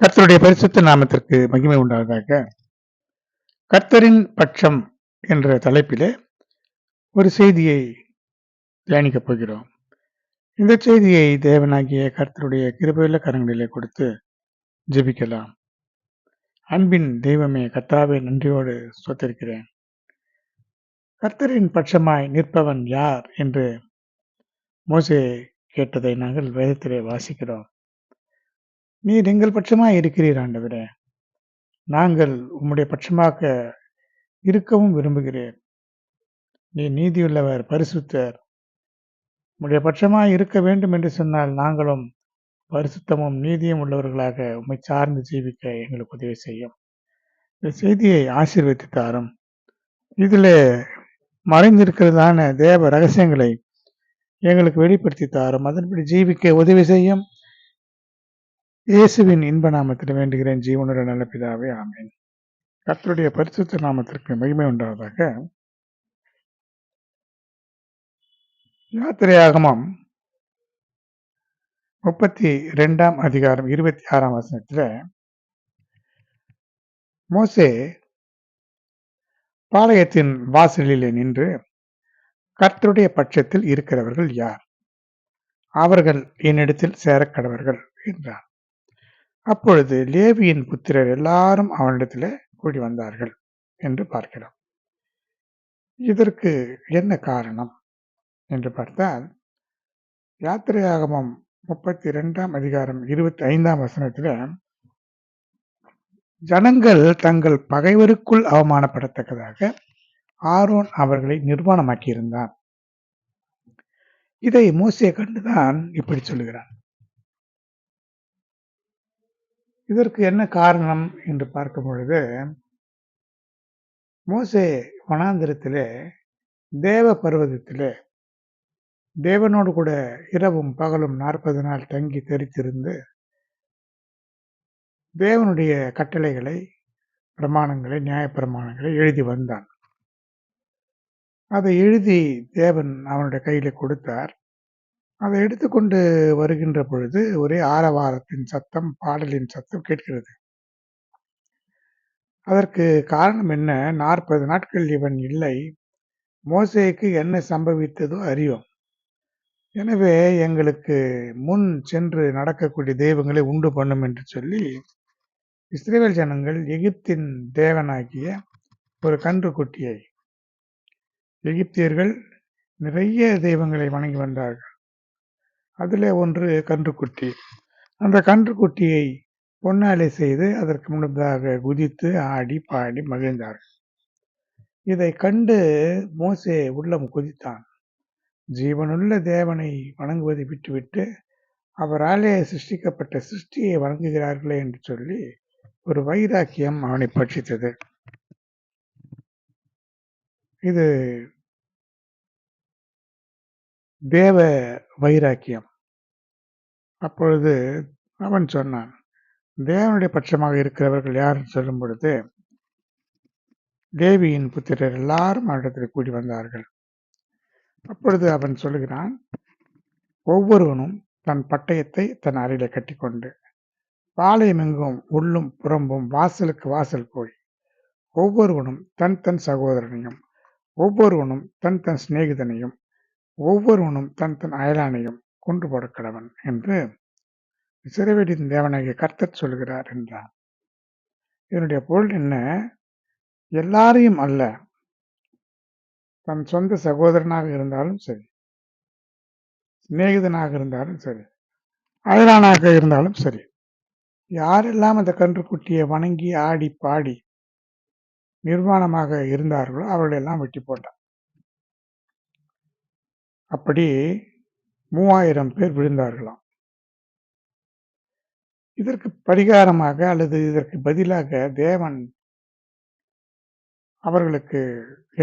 கர்த்தருடைய பரிசுத்த நாமத்திற்கு மகிமை உண்டாவதாக. கர்த்தரின் பட்சம் என்ற தலைப்பிலே ஒரு செய்தியை தியானிக்கப் போகிறோம். இந்த செய்தியை தேவனாகிய கர்த்தருடைய கிருபையுள்ள கரங்களிலே கொடுத்து ஜெபிக்கலாம். அன்பின் தெய்வமே கர்த்தாவை நன்றியோடு சொத்திருக்கிறேன் கர்த்தரின் பட்சமாய் நிற்பவன் யார் என்று மோசே கேட்டதை நாங்கள் வேதத்திலே வாசிக்கிறோம். நீர் எங்கள் பட்சமாக இருக்கிறீர் ஆண்டவரே. நாங்கள் உம்முடைய பட்சமாக இருக்கவும் விரும்புகிறேன். நீ நீதியுள்ளவர் பரிசுத்தர். உம்முடைய பட்சமாக இருக்க வேண்டும் என்று சொன்னால் நாங்களும் பரிசுத்தமும் நீதியும் உள்ளவர்களாக உம்மை சார்ந்து ஜீவிக்க எங்களுக்கு உதவி செய்யும். இந்த செய்தியை ஆசீர்வதித்து தாரும். இதில் மறைந்திருக்கிறதான தேவ ரகசியங்களை எங்களுக்கு வெளிப்படுத்தி தாரும். அதன்படி ஜீவிக்க உதவி செய்யும். இயேசுவின் இன்ப நாமத்தில் வேண்டுகிறேன் ஜீவனுடைய நல்ல பிதாவே ஆமேன். கர்த்தருடைய பரிசுத்த நாமத்திற்கு மகிமை உண்டாவதாக. யாத்திரையாகமம் முப்பத்தி ரெண்டாம் அதிகாரம் இருபத்தி ஆறாம் வசனத்தில் மோசே பாளையத்தின் வாசலிலே நின்று கர்த்தருடைய பட்சத்தில் இருக்கிறவர்கள் யார்? அவர்கள் என்னிடத்தில் சேரக்கடவர்கள் என்றார். அப்பொழுது லேவியின் புத்திரர் எல்லாரும் அவனிடத்தில் கூடி வந்தார்கள் என்று பார்க்கிறோம். இதற்கு என்ன காரணம் என்று பார்த்தால் யாத்திரையாகமம் முப்பத்தி ரெண்டாம் அதிகாரம் இருபத்தி ஐந்தாம் வசனத்தில் ஜனங்கள் தங்கள் பகைவருக்குள் அவமானப்படத்தக்கதாக ஆரோன் அவர்களை நிர்வாணமாக்கியிருந்தான். இதை மோசே கண்டுதான் இப்படி சொல்லுகிறான். இதற்கு என்ன காரணம் என்று பார்க்கும் பொழுது மோசே வனாந்திரத்திலே தேவ பர்வதத்திலே தேவனோடு கூட இரவும் பகலும் நாற்பது நாள் தங்கி தெரித்திருந்து தேவனுடைய கட்டளைகளை பிரமாணங்களை நியாய பிரமாணங்களை எழுதி வந்தான். அதை எழுதி தேவன் அவனுடைய கையில் கொடுத்தார். அதை எடுத்துக்கொண்டு வருகின்ற பொழுது ஒரே ஆரவாரத்தின் சத்தம் பாடலின் சத்தம் கேட்கிறது. அதற்கு காரணம் என்ன? நாற்பது நாட்கள் இவன் இல்லை. மோசேக்கு என்ன சம்பவித்ததோ அறிவோம். எனவே எங்களுக்கு முன் சென்று நடக்கக்கூடிய தெய்வங்களை உண்டு பண்ணும் என்று சொல்லி இஸ்ரேல் ஜனங்கள் எகிப்தின் தேவனாகிய ஒரு கன்று குட்டியை எகிப்தியர்கள் நிறைய தெய்வங்களை வணங்கி வந்தார்கள். அதிலே ஒன்று கன்றுக்குட்டி. அந்த கன்றுக்குட்டியை பொன்னாலை செய்து அதற்கு முன்னதாக குதித்து ஆடி பாடி மகிழ்ந்தார்கள் இதை கண்டு மோசே உள்ளம் குதித்தான். ஜீவனுள்ள தேவனை வணங்குவதை விட்டுவிட்டு அவராலே சிருஷ்டிக்கப்பட்ட சிருஷ்டியை வணங்குகிறார்களே என்று சொல்லி ஒரு வைராக்கியம் அவனை பட்சித்தது. இது தேவ வைராக்கியம். அப்பொழுது அவன் சொன்னான் தேவனுடைய பட்சமாக இருக்கிறவர்கள் யாருன்னு சொல்லும் பொழுது தேவியின் புத்திரர் எல்லாரும் அவனிடத்தில் கூடி வந்தார்கள். அப்பொழுது அவன் சொல்லுகிறான் ஒவ்வொருவனும் தன் பட்டயத்தை தன் அறையில கட்டிக்கொண்டு பாளையமெங்கும் உள்ளும் புறம்பும் வாசலுக்கு வாசல் போய் ஒவ்வொருவனும் தன் தன் சகோதரனையும் ஒவ்வொருவனும் தன் தன் சிநேகிதனையும் ஒவ்வொருவனும் தன் தன் அயலானையும் கொண்டு போட கடவன் என்று சிறைவெடியின் தேவனாகிய கர்த்தர் சொல்கிறார் என்றார். இதனுடைய பொருள் என்ன? எல்லாரையும் அல்ல தன் சொந்த சகோதரனாக இருந்தாலும் சரி சிநேகிதனாக இருந்தாலும் சரி அயலானாக இருந்தாலும் சரி யாரெல்லாம் அந்த கன்றுக்குட்டியை வணங்கி ஆடி பாடி நிர்வாணமாக இருந்தார்களோ அவர்களெல்லாம் வெட்டி போட்டார் அப்படி மூவாயிரம் பேர் விழுந்தார்களாம். இதற்கு பரிகாரமாக அல்லது இதற்கு பதிலாக தேவன் அவர்களுக்கு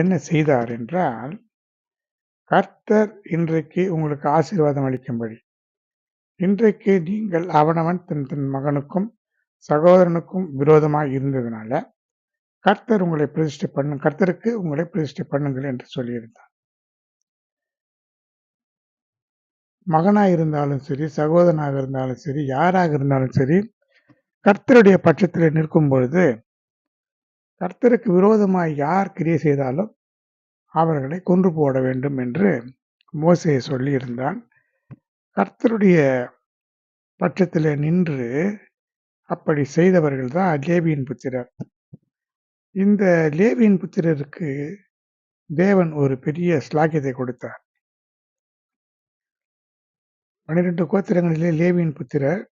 என்ன செய்தார் என்றால் கர்த்தர் இன்றைக்கு உங்களுக்கு ஆசீர்வாதம் அளிக்கும்படி. இன்றைக்கு நீங்கள் அவனவன் தன் தன் மகனுக்கும் சகோதரனுக்கும் விரோதமாக இருந்ததுனால கர்த்தர் உங்களை பிரதிஷ்டை பண்ணும் கர்த்தருக்கு உங்களை பிரதிஷ்டை பண்ணுங்கள் என்று சொல்லியிருந்தார். மகனாக இருந்தாலும் சரி சகோதரனாக இருந்தாலும் சரி யாராக இருந்தாலும் சரி கர்த்தருடைய பட்சத்தில் நிற்கும் பொழுது கர்த்தருக்கு விரோதமாக யார் கிரியை செய்தாலும் அவர்களை கொன்று போட வேண்டும் என்று மோசையை சொல்லியிருந்தான். கர்த்தருடைய பட்சத்தில் நின்று அப்படி செய்தவர்கள் தான் லேவியின் புத்திரர். இந்த லேவியின் புத்திரருக்கு தேவன் ஒரு பெரிய ஸ்லாக்கியத்தை கொடுத்தார். பன்னிரண்டு கோத்திரங்களிலே லேவியின் புத்திரர்.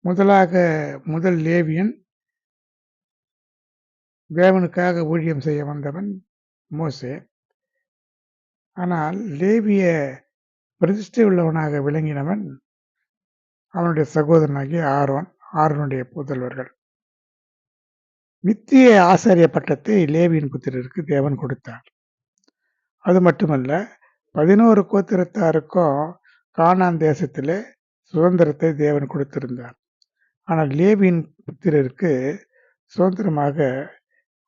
முதலாக முதல் லேவியன் தேவனுக்காக ஊழியம் செய்ய வந்தவன் மோசே. ஆனால் லேவிய பிரதிஷ்டை உள்ளவனாக விளங்கினவன் அவனுடைய சகோதரனாகிய ஆரோன் ஆரோனுடைய புதல்வர்கள். நித்திய ஆசாரிய பட்டத்தை லேவியின் புத்திரருக்கு தேவன் கொடுத்தார். அது மட்டுமல்ல பதினோரு கோத்திரத்தாருக்கும் கானான் தேசத்தில் சுதந்திரத்தை தேவன் கொடுத்திருந்தார். ஆனால் லேவியின் புத்திரருக்கு சுதந்திரமாக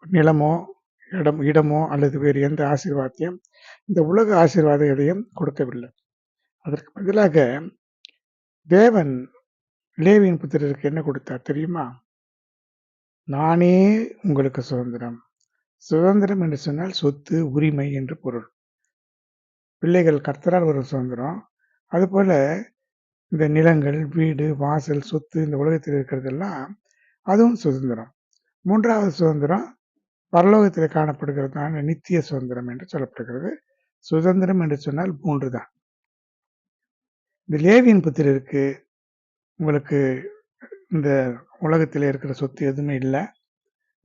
நிலமோ இடம் இடமோ அல்லது வேறு எந்த ஆசீர்வாதத்தையும் இந்த உலக ஆசீர்வாதம் எதையும் கொடுக்கவில்லை. அதற்கு பதிலாக தேவன் லேவியின் புத்திரருக்கு என்ன கொடுத்தார் தெரியுமா? நானே உங்களுக்கு சுதந்திரம். சுதந்திரம் என்று சொன்னால் சொத்து உரிமை என்று பொருள். பிள்ளைகள் கர்த்தரால் ஒரு சுதந்திரம். அதுபோல் இந்த நிலங்கள் வீடு வாசல் சொத்து இந்த உலகத்தில் இருக்கிறதெல்லாம் அதுவும் சுதந்திரம். மூன்றாவது சுதந்திரம் பரலோகத்தில் காணப்படுகிறதான நித்திய சுதந்திரம் என்று சொல்லப்படுகிறது. சுதந்திரம் என்று சொன்னால் மூன்று தான். இந்த லேவியின் புத்திரருக்கு உங்களுக்கு இந்த உலகத்தில் இருக்கிற சொத்து எதுவுமே இல்லை.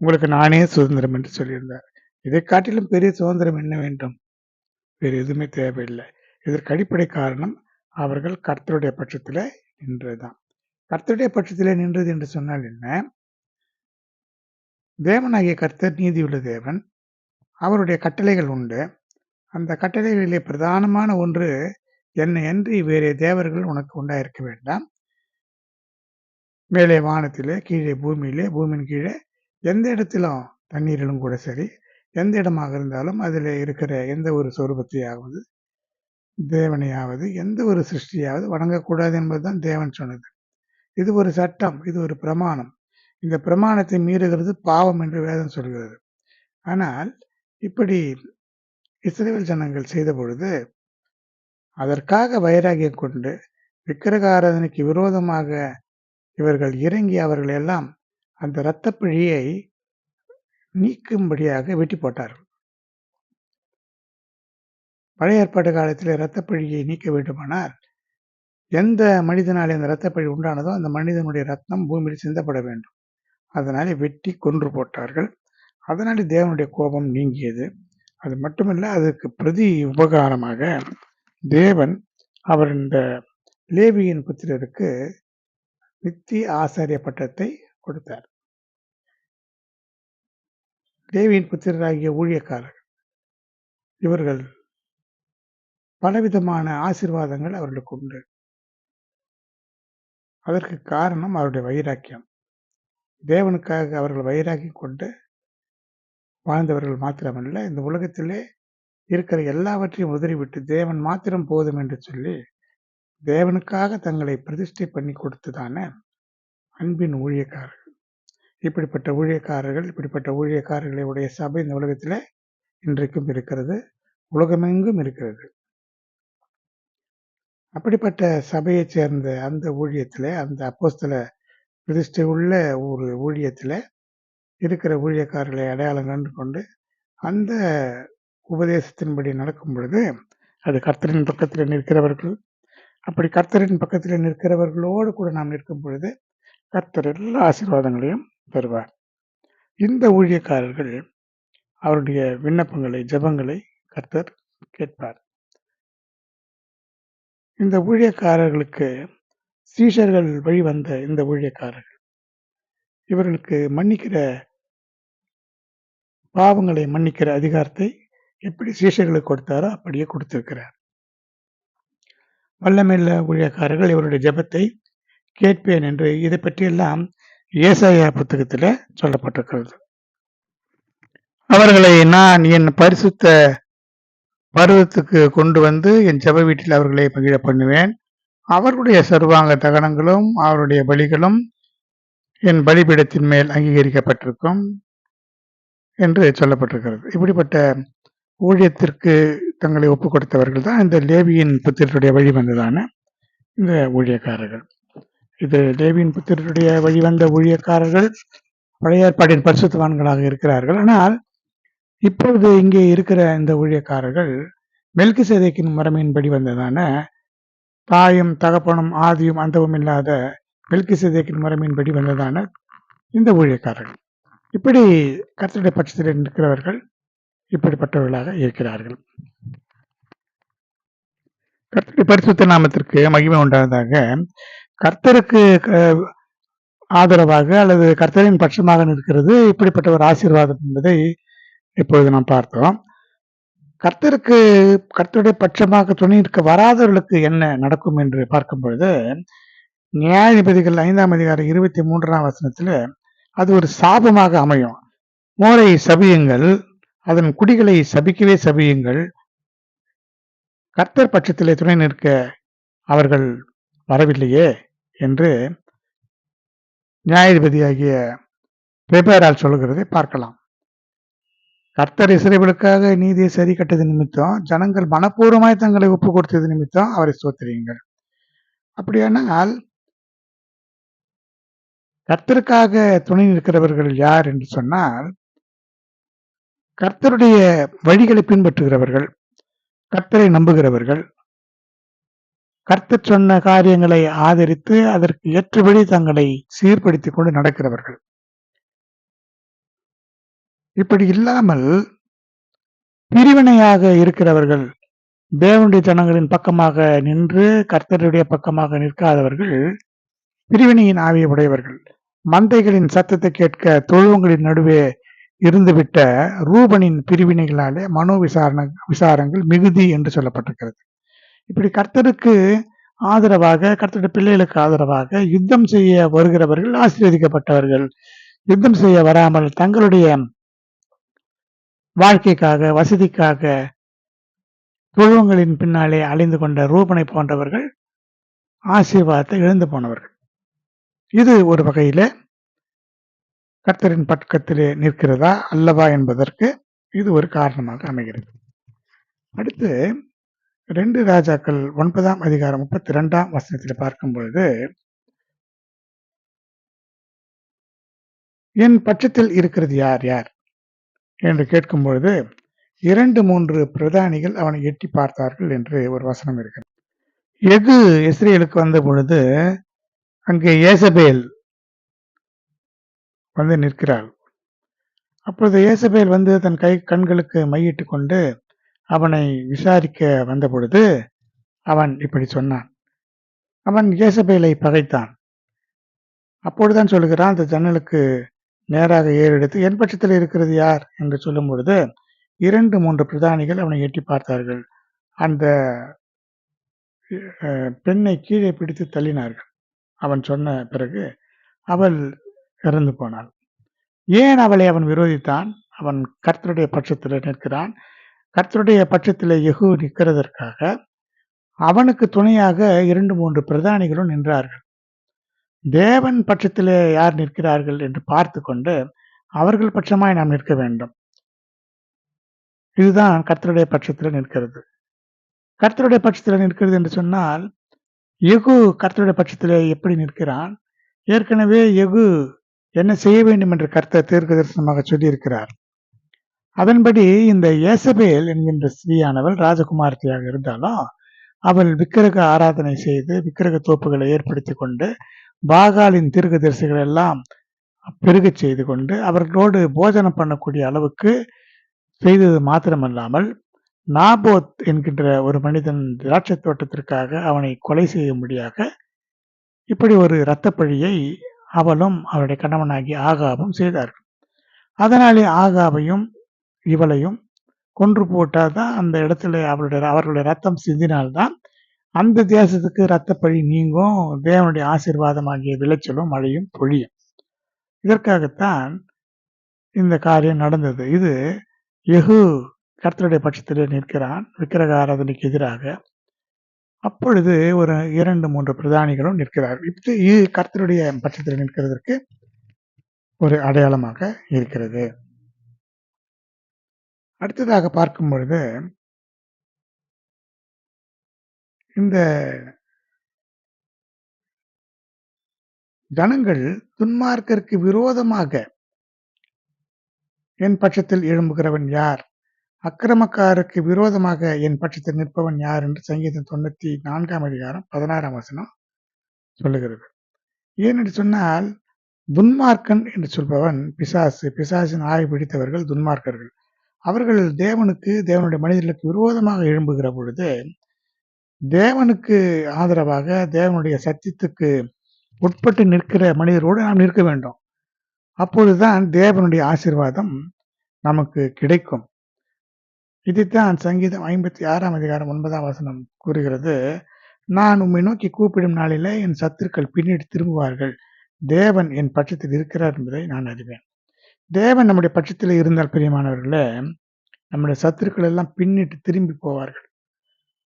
உங்களுக்கு நானே சுதந்திரம் என்று சொல்லியிருந்தார். இதை காட்டிலும் பெரிய சுதந்திரம் என்ன வேண்டும்? வேறு எதுவுமே தேவையில்லை. இதற்கு அடிப்படை காரணம் அவர்கள் கர்த்தருடைய பட்சத்தில் நின்றதுதான். கர்த்தருடைய பட்சத்தில் நின்றது என்று சொன்னால் என்ன? தேவனாகிய கர்த்தர் நீதியுள்ள தேவன். அவருடைய கட்டளைகள் உண்டு. அந்த கட்டளைகளிலே பிரதானமான ஒன்று என்னை அன்றி வேறே தேவர்கள் உனக்கு உண்டாயிருக்க வேண்டாம். மேலே வானத்திலே கீழே பூமியிலே பூமியின் கீழே எந்த இடத்திலும் தண்ணீரிலும் கூட சரி எந்த இடமாக இருந்தாலும் அதில் இருக்கிற எந்த ஒரு சொரூபத்தையாவது தேவனையாவது எந்த ஒரு சிருஷ்டியாவது வணங்கக்கூடாது என்பதுதான் தேவன் சொன்னது. இது ஒரு சட்டம் இது ஒரு பிரமாணம். இந்த பிரமாணத்தை மீறுகிறது பாவம் என்று வேதம் சொல்கிறது. ஆனால் இப்படி இஸ்ரேல் ஜனங்கள் செய்த பொழுது அதற்காக வைராகியம் கொண்டு விக்கிரகாரதனைக்கு விரோதமாக இவர்கள் இறங்கி அவர்கள் எல்லாம் அந்த இரத்தப்பழியை நீக்கும்படியாக வெட்டி போட்டார்கள். பழைய ஏற்பாடு காலத்தில் இரத்தப்பழியை நீக்க வேண்டுமானால் எந்த மனிதனால் இந்த இரத்தப்பழி உண்டானதோ அந்த மனிதனுடைய ரத்தம் பூமியில் சிந்தப்பட வேண்டும். அதனால் வெட்டி கொன்று போட்டார்கள். அதனால் தேவனுடைய கோபம் நீங்கியது. அது மட்டுமல்ல அதுக்கு பிரதி உபகாரமாக தேவன் அவர் இந்த லேவியின் புத்திரருக்கு நித்திய ஆசாரிய பட்டத்தை கொடுத்தார். லேவியின் புத்திரராகிய ஊழியக்காரர் இவர்கள் பலவிதமான ஆசிர்வாதங்கள் அவர்களுக்கு உண்டு. அதற்கு காரணம் அவருடைய வைராக்கியம். தேவனுக்காக அவர்கள் வைராக்கி கொண்டு வாழ்ந்தவர்கள் மாத்திரமல்ல இந்த உலகத்திலே இருக்கிற எல்லாவற்றையும் உதறிவிட்டு தேவன் மாத்திரம் போதும் என்று சொல்லி தேவனுக்காக தங்களை பிரதிஷ்டை பண்ணி கொடுத்ததான அன்பின் ஊழியக்காரர்கள். இப்படிப்பட்ட ஊழியக்காரர்கள் இப்படிப்பட்ட ஊழியக்காரர்களுடைய சபை இந்த உலகத்தில் இன்றைக்கும் இருக்கிறது உலகமெங்கும் இருக்கிறது. அப்படிப்பட்ட சபையைச் சேர்ந்த அந்த ஊழியத்தில் அந்த அப்போஸ்தல பிரதிஷ்டை உள்ள ஒரு ஊழியத்தில் இருக்கிற ஊழியக்காரர்களை அடையாளம் கண்டு கொண்டு அந்த உபதேசத்தின்படி நடக்கும் பொழுது அது கர்த்தரின் பக்கத்தில் நிற்கிறவர்கள் அப்படி கர்த்தரின் பக்கத்தில் நிற்கிறவர்களோடு கூட நாம் நிற்கும் பொழுது கர்த்தர் எல்லா ஆசீர்வாதங்களையும் பெறுவார். இந்த ஊழியக்காரர்கள் அவருடைய விண்ணப்பங்களை ஜெபங்களை கர்த்தர் கேட்பார். இந்த ஊழியக்காரர்களுக்கு சீஷர்கள் வழி வந்த இந்த ஊழியக்காரர்கள். இவர்களுக்கு மன்னிக்கிற பாவங்களை மன்னிக்கிற அதிகாரத்தை எப்படி சீஷர்களுக்கு கொடுத்தாரோ அப்படியே கொடுத்திருக்கிறார். வல்லமையுள்ள ஊழியக்காரர்கள் இவருடைய ஜெபத்தை கேட்பேன் என்று இதை பற்றியெல்லாம் ஏசாயா புத்தகத்தில் சொல்லப்பட்டிருக்கிறது. அவர்களை நான் என் பரிசுத்த பருவத்துக்கு கொண்டு வந்து என் ஜெப வீட்டில் அவர்களை பகிழ பண்ணுவேன். அவருடைய சர்வாங்க தகனங்களும் அவருடைய பலிகளும் என் பலிபீடத்தின் மேல் அங்கீகரிக்கப்பட்டிருக்கும் என்று சொல்லப்பட்டிருக்கிறது. இப்படிப்பட்ட ஊழியத்திற்கு தங்களை ஒப்புக் கொடுத்தவர்கள் தான் இந்த லேவியின் புத்திரருடைய வழி வந்ததான இந்த ஊழியக்காரர்கள். இது லேவியின் புத்திரருடைய வழிவந்த ஊழியக்காரர்கள் பழைய ஏற்பாட்டின் பரிசுத்தவான்களாக இருக்கிறார்கள். ஆனால் இப்பொழுது இங்கே இருக்கிற இந்த ஊழியக்காரர்கள் மெல்கி சேதைக்கின் முறைமையின்படி வந்ததான தாயும் தகப்பனும் ஆதியும் அந்தவும் இல்லாத மெல்கு சேதைக்கின் முறைமையின்படி வந்ததான இந்த ஊழியக்காரர்கள். இப்படி கர்த்தருடைய பட்சத்தில் இருக்கிறவர்கள் இப்படிப்பட்டவர்களாக இருக்கிறார்கள். கர்த்தருடைய பரிசுத்த நாமத்திற்கு மகிமை உண்டானதாக கர்த்தருக்கு ஆதரவாக அல்லது கர்த்தரின் பட்சமாக நிற்கிறது இப்படிப்பட்ட ஒரு ஆசீர்வாதம் என்பதை இப்பொழுது நாம் பார்த்தோம். கர்த்தருக்கு கர்த்தருடைய பட்சமாக துணை நிற்க வராதவர்களுக்கு என்ன நடக்கும் என்று பார்க்கும் பொழுது நியாயாதிபதிகள் ஐந்தாம் அதிகாரம் இருபத்தி மூன்றாம் வசனத்தில் அது ஒரு சாபமாக அமையும். மோரை சபியுங்கள் அதன் குடிகளை சபிக்கவே சபியுங்கள். கர்த்தர் பட்சத்திலே துணை நிற்க அவர்கள் வரவில்லையே என்று நியாயாதிபதியாகிய பெபேரால் சொல்லுகிறதை பார்க்கலாம். கர்த்தர் இஸ்ரேலுக்காக நீதியை சரி கட்டது நிமித்தம் ஜனங்கள் மனப்பூர்வமாய் தங்களை ஒப்பு கொடுத்தது நிமித்தம் அவரை சோத்துறீங்கள் அப்படியானால் கர்த்தருக்காக துணை நிற்கிறவர்கள் யார் என்று சொன்னால் கர்த்தருடைய வழிகளை பின்பற்றுகிறவர்கள் கர்த்தரை நம்புகிறவர்கள் கர்த்தர் சொன்ன காரியங்களை ஆதரித்து அதற்கு ஏற்றபடி தங்களை சீர்படுத்திக் கொண்டு நடக்கிறவர்கள். இப்படி இல்லாமல் பிரிவினையாக இருக்கிறவர்கள் தேவனுடைய ஜனங்களின் பக்கமாக நின்று கர்த்தருடைய பக்கமாக நிற்காதவர்கள் பிரிவினையின் ஆவியை உடையவர்கள் மந்தைகளின் சத்தத்தை கேட்க தொழுவங்களின் நடுவே இருந்துவிட்ட ரூபனின் பிரிவினைகளாலே மனோ விசாரண விசாரங்கள் மிகுதி என்று சொல்லப்பட்டிருக்கிறது. இப்படி கர்த்தருக்கு ஆதரவாக கர்த்தருடைய பிள்ளைகளுக்கு ஆதரவாக யுத்தம் செய்ய வருகிறவர்கள் ஆசீர்வதிக்கப்பட்டவர்கள் யுத்தம் செய்ய வராமல் தங்களுடைய வாழ்க்கைக்காக வசதிக்காக துழுவங்களின் பின்னாலே அலைந்து கொண்ட ரூபனை போன்றவர்கள் ஆசீர்வாதத்தை இழந்து போனவர்கள். இது ஒரு வகையில் கர்த்தரின் பக்கத்திலே நிற்கிறதா அல்லவா என்பதற்கு இது ஒரு காரணமாக அமைகிறது. அடுத்து ரெண்டு ராஜாக்கள் ஒன்பதாம் அதிகாரம் முப்பத்தி ரெண்டாம் வசனத்தில் பார்க்கும் பொழுது என் பட்சத்தில் இருக்கிறது யார்? யார்? என்று கேட்கும் பொழுது இரண்டு மூன்று பிரதானிகள் அவனை எட்டி பார்த்தார்கள் என்று ஒரு வசனம் இருக்கிறது. எது இஸ்ரேலுக்கு வந்த பொழுது அங்கே ஏசபேல் வந்து நிற்கிறாள். அப்பொழுது ஏசபேல் வந்து தன் கை கண்களுக்கு மையிட்டு கொண்டு அவனை விசாரிக்க வந்த பொழுது அவன் இப்படி சொன்னான். அவன் ஏசபேலை பகைத்தான். அப்பொழுதுதான் சொல்லுகிறான் அந்த ஜன்னலுக்கு நேராக ஏறெடுத்து என் பட்சத்தில் இருக்கிறது யார்? என்று சொல்லும் பொழுது இரண்டு மூன்று பிரதானிகள் அவனை எட்டி பார்த்தார்கள். அந்த அஹ், பெண்ணை கீழே பிடித்து தள்ளினார்கள். அவன் சொன்ன பிறகு அவள் இறந்து போனாள். ஏன் அவளை அவன் விரோதித்தான்? அவன் கர்த்தருடைய பட்சத்தில் நிற்கிறான். கர்த்தருடைய பட்சத்தில் எகு நிற்கிறதற்காக அவனுக்கு துணையாக இரண்டு மூன்று பிரதானிகளும் நின்றார்கள். தேவன் பட்சத்திலே யார் நிற்கிறார்கள் என்று பார்த்து கொண்டு அவர்கள் பட்சமாய் நாம் நிற்க வேண்டும். இதுதான் கர்த்தருடைய பட்சத்தில் நிற்கிறது. கர்த்தருடைய பட்சத்தில் நிற்கிறது என்று சொன்னால் எகு கர்த்தருடைய பட்சத்தில் எப்படி நிற்கிறான்? ஏற்கனவே எகு என்ன செய்ய வேண்டும் என்று கர்த்தர் தீர்க்க தரிசனமாக சொல்லியிருக்கிறார். அதன்படி இந்த ஏசபேல் என்கின்ற ஸ்ரீயானவள் ராஜகுமார்த்தியாக இருந்தாலும் அவள் விக்கிரக ஆராதனை செய்து விக்கிரக தோப்புகளை ஏற்படுத்தி கொண்டு பாகாலின் தீர்க்கதரிசிகள் எல்லாம் பெருகச் செய்து கொண்டு அவர்களோடு போஜனம் பண்ணக்கூடிய அளவுக்கு செய்தது மாத்திரமல்லாமல் நாபோத் என்கின்ற ஒரு மனிதன் திராட்சை தோட்டத்திற்காக அவனை கொலை செய்யும்படியாக இப்படி ஒரு இரத்தப்பழியை அவளும் அவருடைய கணவனாகி ஆகாபும் செய்தார்கள். அதனாலே ஆகாபையும் இவளையும் கொன்று போட்டால் தான் அந்த இடத்துல அவளுடைய அவர்களுடைய ரத்தம் சிந்தினால்தான் அந்த தேசத்துக்கு இரத்தப்பழி நீங்கும் தேவனுடைய ஆசீர்வாதமாகிய விளைச்சலும் மழையும் பொழியும். இதற்காகத்தான் இந்த காரியம் நடந்தது. இது யெகூ கர்த்தருடைய பட்சத்திலே நிற்கிறான். விக்கிரக ஆராதனைக்கு எதிராக. அப்பொழுது ஒரு இரண்டு மூன்று பிரதானிகளும் நிற்கிறார்கள் இது இது கர்த்தருடைய பட்சத்தில் நிற்கிறதற்கு ஒரு அடையாளமாக இருக்கிறது. அடுத்ததாக பார்க்கும் பொழுது இந்த ஜனங்கள் துன்மார்க்கருக்கு விரோதமாக என் பட்சத்தில் எழும்புகிறவன் யார்? அக்கிரமக்காருக்கு விரோதமாக என் பட்சத்தில் நிற்பவன் யார் என்று சங்கீதம் தொண்ணூத்தி நான்காம் அதிகாரம் பதினாறாம் வசனம் சொல்லுகிறது. ஏனென்று சொன்னால் துன்மார்க்கன் என்று சொல்பவன் பிசாசு பிசாசின் ஆய் பிடித்தவர்கள் துன்மார்க்கர்கள். அவர்கள் தேவனுக்கு தேவனுடைய மனிதர்களுக்கு விரோதமாக எழும்புகிற பொழுது தேவனுக்கு ஆதரவாக தேவனுடைய சத்தியத்துக்கு உட்பட்டு நிற்கிற மனிதரோடு நாம் நிற்க வேண்டும். அப்பொழுதுதான் தேவனுடைய ஆசிர்வாதம் நமக்கு கிடைக்கும். இதைத்தான் சங்கீதம் ஐம்பத்தி ஆறாம் அதிகாரம் ஒன்பதாம் வசனம் கூறுகிறது. நான் உம்மை நோக்கி கூப்பிடும் நாளிலே என் சத்துருக்கள் பின்னிட்டு திரும்புவார்கள். தேவன் என் பட்சத்தில் இருக்கிறார் என்பதை நான் அறிவேன். தேவன் நம்முடைய பட்சத்தில் இருந்தால் பிரியமானவர்களே நம்முடைய சத்துருக்கள் எல்லாம் பின்னிட்டு திரும்பி போவார்கள்.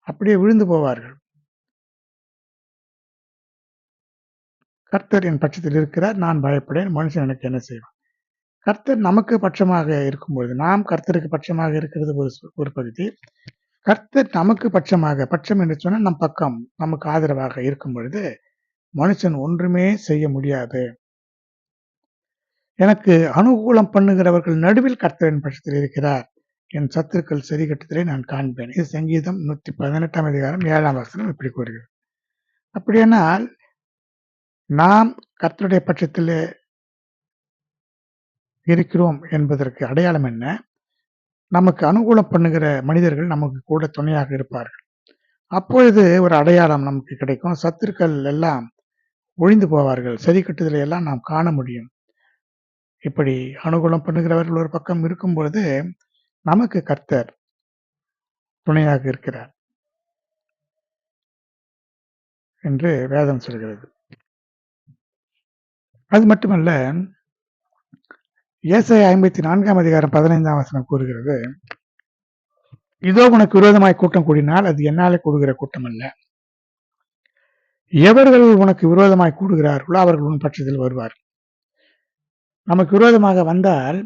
அப்படியே விழுந்து போவார்கள். கர்த்தர் என் பட்சத்தில் இருக்கிறார் நான் பயப்படேன் மனுஷன் எனக்கு என்ன செய்வான்? கர்த்தர் நமக்கு பட்சமாக இருக்கும்பொழுது நாம் கர்த்தருக்கு பட்சமாக இருக்கிறது ஒரு ஒரு பகுதி. கர்த்தர் நமக்கு பட்சமாக பட்சம் என்று சொன்னால் நம் பக்கம் நமக்கு ஆதரவாக இருக்கும் பொழுது மனுஷன் ஒன்றுமே செய்ய முடியாது. எனக்கு அனுகூலம் பண்ணுகிறவர்கள் நடுவில் கர்த்தரின் பட்சத்தில் இருக்கிறார். என் சத்துருக்கள் சரி கட்டத்திலே நான் காண்பேன். இது சங்கீதம் நூற்றி பதினெட்டாம் அதிகாரம் ஏழாம் வசனம் இப்படி கூறுகிறது. அப்படியானால் நாம் கர்த்தருடைய பட்சத்தில் இருக்கிறோம் என்பதற்கு அடையாளம் என்ன? நமக்கு அனுகூலம் பண்ணுகிற மனிதர்கள் நமக்கு கூட துணையாக இருப்பார்கள். அப்பொழுது ஒரு அடையாளம் நமக்கு கிடைக்கும். சத்துருக்கள் எல்லாம் ஒழிந்து போவார்கள். சரி கட்டுதலை எல்லாம் நாம் காண முடியும். இப்படி அனுகூலம் பண்ணுகிறவர்கள் ஒரு பக்கம் இருக்கும்பொழுது நமக்கு கர்த்தர் துணையாக இருக்கிறார் என்று வேதம் சொல்கிறது. அது மட்டுமல்ல ஏசை ஐம்பத்தி நான்காம் அதிகாரம் பதினைந்தாம் வசனம் கூறுகிறது இதோ உனக்கு விரோதமாய் கூட்டம் கூடினால் அது என்னாலே கூடுகிற கூட்டம் அல்ல எவர்கள் உனக்கு விரோதமாய் கூடுகிறார்களோ அவர்கள் உன் பட்சத்தில் வருவார் நமக்கு விரோதமாக வந்தால்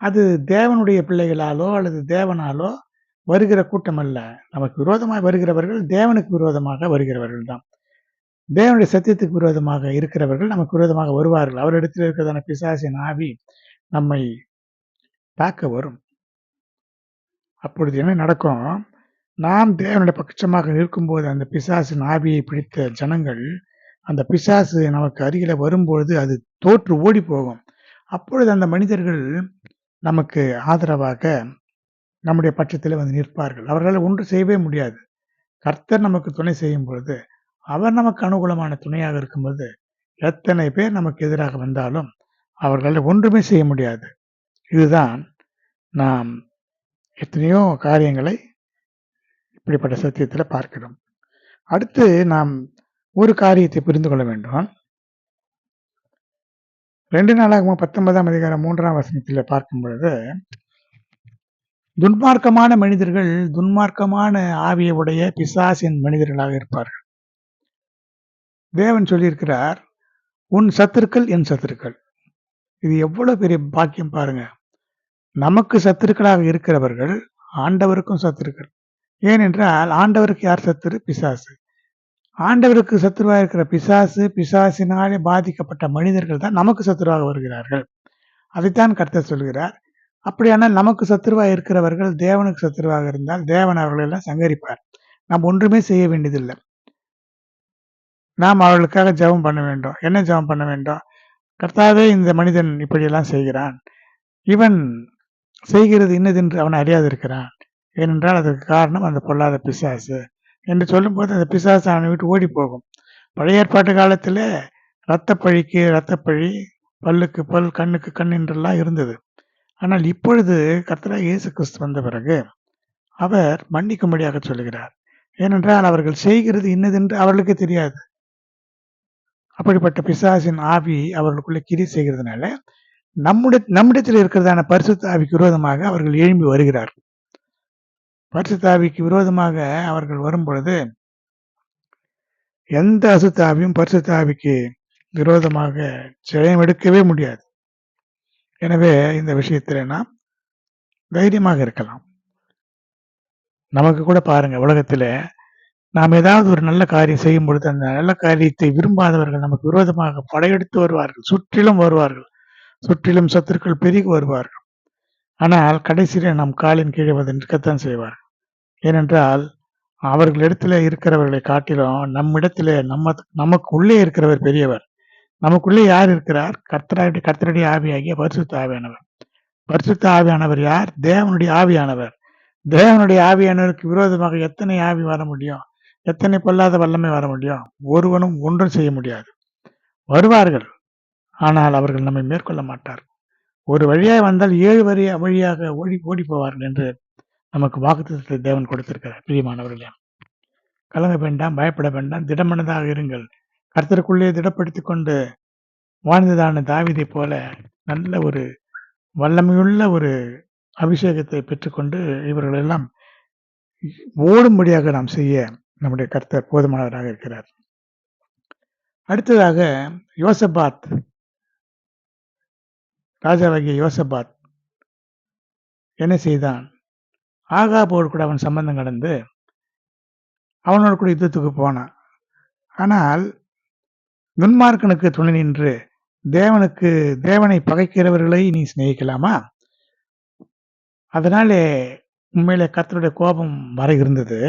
அது தேவனுடைய பிள்ளைகளாலோ அல்லது தேவனாலோ வருகிற கூட்டம் அல்ல நமக்கு விரோதமாக வருகிறவர்கள் தேவனுக்கு விரோதமாக வருகிறவர்கள் தான். தேவனுடைய சத்தியத்துக்கு விரோதமாக இருக்கிறவர்கள் நமக்கு விரோதமாக வருவார்கள். அவரிடத்தில் இருக்கிறதான பிசாசின் ஆவி நம்மை தாக்க வரும். அப்பொழுது என்ன நடக்கும்? நாம் தேவனுடைய பட்சமாக இருக்கும்போது அந்த பிசாசின் ஆவியை பிடித்த ஜனங்கள் அந்த பிசாசு நமக்கு அருகில வரும்பொழுது அது தோற்று ஓடி போகும் அப்பொழுது அந்த மனிதர்கள் நமக்கு ஆதரவாக நம்முடைய பட்சத்தில் வந்து நிற்பார்கள். அவர்களால் ஒன்று செய்யவே முடியாது. கர்த்தர் நமக்கு துணை செய்யும் பொழுது அவர் நமக்கு அனுகூலமான துணையாக இருக்கும்போது எத்தனை பேர் நமக்கு எதிராக வந்தாலும் அவர்களால் ஒன்றுமே செய்ய முடியாது. இதுதான் நாம் எத்தனையோ காரியங்களை இப்படிப்பட்ட சத்தியத்தில் பார்க்கிறோம். அடுத்து நாம் ஒரு காரியத்தை புரிந்து கொள்ள வேண்டும். ரெண்டு நாளாகமா பத்தொன்பதாம் அதிகாரம் மூன்றாம் வசனத்தில் பார்க்கும் பொழுது துன்மார்க்கமான மனிதர்கள் துன்மார்க்கமான ஆவியை உடைய பிசாசின் மனிதர்களாக இருப்பார்கள். தேவன் சொல்லியிருக்கிறார் உன் சத்துருக்கள் என் சத்துருக்கள். இது எவ்வளவு பெரிய பாக்கியம் பாருங்க. நமக்கு சத்துருக்களாக இருக்கிறவர்கள் ஆண்டவருக்கும் சத்துருக்கள். ஏனென்றால் ஆண்டவருக்கு யார் சத்துரு? பிசாசு. ஆண்டவருக்கு சத்துருவாக இருக்கிற பிசாசு பிசாசினாலே பாதிக்கப்பட்ட மனிதர்கள் தான் நமக்கு சத்துருவாக வருகிறார்கள். அதைத்தான் கர்த்தர் சொல்கிறார். அப்படியானால் நமக்கு சத்துருவாக இருக்கிறவர்கள் தேவனுக்கு சத்துருவாக இருந்தால் தேவன் அவர்களெல்லாம் சங்கரிப்பார். நாம் ஒன்றுமே செய்ய வேண்டியதில்லை. நாம் அவர்களுக்காக ஜெபம் பண்ண வேண்டும். என்ன ஜெபம் பண்ண வேண்டும்? கர்த்தாவே இந்த மனிதன் இப்படியெல்லாம் செய்கிறான். இவன் செய்கிறது இன்னதென்று அவன் அறியாதிருக்கிறான். ஏனென்றால் அதற்கு காரணம் அந்த பொல்லாத பிசாசு. என்று சொல்லும்போது அந்த பிசாசு அவனை விட்டு ஓடி போகும். பழைய ஏற்பாட்டு காலத்தில் இரத்தப்பழிக்கு இரத்தப்பழி பல்லுக்கு பல் கண்ணுக்கு கண் என்றெல்லாம் இருந்தது. ஆனால் இப்பொழுது கர்த்தரா இயேசு கிறிஸ்து வந்த பிறகு அவர் மன்னிக்கும்படியாக சொல்லுகிறார். ஏனென்றால் அவர்கள் செய்கிறது இன்னதென்று அவர்களுக்கு தெரியாது. அப்படிப்பட்ட பிசாசின் ஆவி அவர்களுக்குள்ளே கிரி செய்கிறதுனால நம்முடைய நம்மிடத்தில் இருக்கிறதான பரிசுத்த ஆவிக்கு விரோதமாக அவர்கள் எழும்பி வருகிறார் பரிசுத்தாவிக்கு விரோதமாக அவர்கள் வரும்பொழுது எந்த அசுத்தாவியும் பரிசுத்தாவிக்கு விரோதமாக ஜெயம் எடுக்கவே முடியாது எனவே இந்த விஷயத்தில் நாம் தைரியமாக இருக்கலாம். நமக்கு கூட பாருங்க உலகத்திலே நாம் ஏதாவது ஒரு நல்ல காரியம் செய்யும் பொழுது அந்த நல்ல காரியத்தை விரும்பாதவர்கள் நமக்கு விரோதமாக படையெடுத்து வருவார்கள். சுற்றிலும் வருவார்கள். சுற்றிலும் சத்துருக்கள் பெருகி வருவார்கள். ஆனால் கடைசியிலே நம் காலின் கீழே வந்து நிற்கத்தான் செய்வார் ஏனென்றால் அவர்களிடத்தில் இருக்கிறவர்களை காட்டிலும் நம்மிடத்தில் நம்ம நமக்கு உள்ளே இருக்கிறவர் பெரியவர். நமக்குள்ளே யார் இருக்கிறார்? கர்த்தராடி கர்த்தருடைய ஆவியாகிய பரிசுத்த ஆவியானவர். பரிசுத்த ஆவியானவர் யார்? தேவனுடைய ஆவியானவர். தேவனுடைய ஆவியானவருக்கு விரோதமாக எத்தனை ஆவி வர முடியும்? எத்தனை பொல்லாத வல்லமை வர முடியும்? ஒருவனும் ஒன்றும் செய்ய முடியாது. வருவார்கள். ஆனால் அவர்கள் நம்மை மேற்கொள்ள மாட்டார்கள். ஒரு வழியாக வந்தால் ஏழு வரி வழியாக ஓடி ஓடி போவார்கள் என்று நமக்கு வாக்குத்தத்தை தேவன் கொடுத்திருக்கிறார் பிரியமானவர்களே. கலங்க வேண்டாம், பயப்பட வேண்டாம், திடமனதாக இருங்கள். கர்த்தருக்குள்ளே திடப்படுத்திக் கொண்டு வாழ்ந்ததான தாவிதை போல நல்ல ஒரு வல்லமையுள்ள ஒரு அபிஷேகத்தை பெற்றுக்கொண்டு இவர்கள் எல்லாம் ஓடும்படியாக நாம் செய்ய நம்முடைய கர்த்தர் போதுமானவராக இருக்கிறார். அடுத்ததாக யோசபாத் ராஜாவாகிய யோசபாத் என்ன செய்தான்? ஆகாபோடு கூட அவன் சம்பந்தம் கடந்து அவனோடு கூட யுத்தத்துக்கு போனான். ஆனால் துன்மார்க்கனுக்கு துணை நின்று தேவனுக்கு தேவனை பகைக்கிறவர்களை நீ சிநேகிக்கலாமா? அதனாலே உண்மையிலே கத்தருடைய கோபம் வர இருந்தது.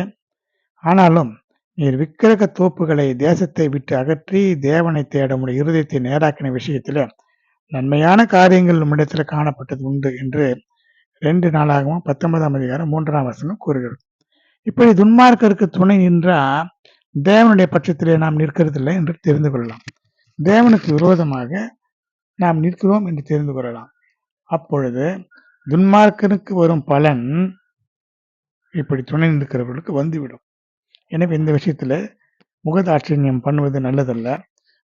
ஆனாலும் நீர் விக்கிரக தோப்புகளை தேசத்தை விட்டு அகற்றி தேவனை தேட உடைய இருதயத்தை நேராக்கின விஷயத்திலே நன்மையான காரியங்கள் நம்மிடத்தில் காணப்பட்டது உண்டு என்று ரெண்டு நாளாகவும் பத்தொன்பதாம் அதிகாரம் மூன்றாம் வசனம் கூறுகிறது. இப்படி துன்மார்க்கருக்கு துணை நின்றா தேவனுடைய பட்சத்திலே நாம் நிற்கிறதில்லை என்று தெரிந்து கொள்ளலாம். தேவனுக்கு விரோதமாக நாம் நிற்கிறோம் என்று தெரிந்து கொள்ளலாம். அப்பொழுது துன்மார்க்கனுக்கு வரும் பலன் இப்படி துணை நிற்கிறவர்களுக்கு வந்துவிடும். எனவே இந்த விஷயத்தில் முகதாட்சியம் பண்ணுவது நல்லதல்ல.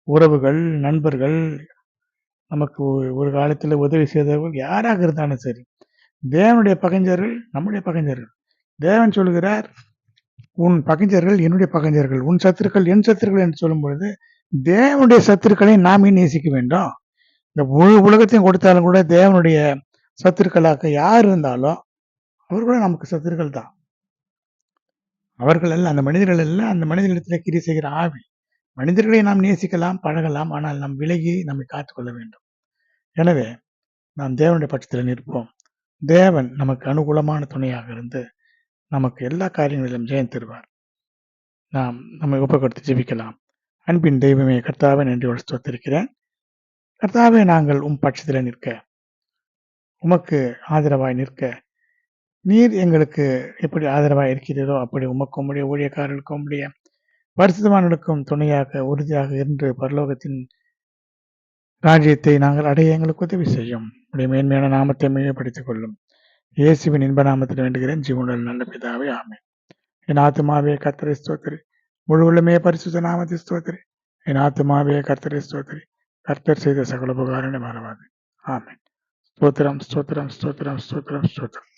உறவுகள், நண்பர்கள், நமக்கு ஒரு காலத்தில் உதவி செய்தவர்கள் யாராக இருந்தாலும் சரி, தேவனுடைய பகைஞர்கள் நம்முடைய பகைஞர்கள். தேவன் சொல்கிறார், உன் பகைஞர்கள் என்னுடைய பகைஞர்கள், உன் சத்துருக்கள் என் சத்துருக்கள் என்று சொல்லும் பொழுது தேவனுடைய சத்துருக்களை நாம் நேசிக்க வேண்டும்? இந்த முழு உலகத்தையும் கொடுத்தாலும் கூட தேவனுடைய சத்துருக்களாக யார் இருந்தாலும் அவர்களும் நமக்கு சத்துருக்கள் தான். அவர்கள் அல்ல அந்த மனிதர்கள் அல்ல அந்த மனிதர்களிடத்தில் கிரி செய்கிற ஆவி. மனிதர்களை நாம் நேசிக்கலாம், பழகலாம். ஆனால் நாம் விலகி நம்மை காத்துக்கொள்ள வேண்டும். எனவே நாம் தேவனுடைய பட்சத்தில் நிற்போம். தேவன் நமக்கு அனுகூலமான துணையாக இருந்து நமக்கு எல்லா காரியங்களிலும் ஜெயம் தருவார். நாம் நம்மை ஒப்புக்கொடுத்து ஜெபிக்கலாம். அன்பின் தெய்வமே கர்த்தாவே நன்றி ஸ்தோத்திரிக்கிறேன். கர்த்தாவே நாங்கள் உம் பட்சத்தில் நிற்க உமக்கு ஆதரவாய் நிற்க நீர் எங்களுக்கு எப்படி ஆதரவாக இருக்கிறீரோ அப்படி உமக்கும் உம்முடைய ஊழியக்காரர்களுக்கும் உம்முடைய பரிசுத்தவான்களுக்கும் துணையாக உறுதியாக இருந்து பரலோகத்தின் ராஜ்யத்தை நாங்கள் அடைய எங்களுக்கு உதவி செய்யும். உடைய மேன்மையான நாமத்தை மேம்படுத்திக் கொள்ளும். இயேசுவின் இன்ப நாமத்தில் வேண்டுகிறேன். ஜீவனுடன் நல்ல பிதாவே ஆமை என் ஆத்துமாவே கர்த்தரை ஸ்தோத்திரி. முழு உள்ளமே பரிசுத்த நாமத்தை ஸ்தோத்திரி. என் ஆத்துமாவே கர்த்தரை ஸ்தோத்திரி. கர்த்தர் செய்த சகல உபகாரங்களை மறவாது. ஆமை ஸ்தோத்திரம் ஸ்தோத்திரம் ஸ்தோத்திரம் ஸ்தோத்திரம் ஸ்தோத்திரம்.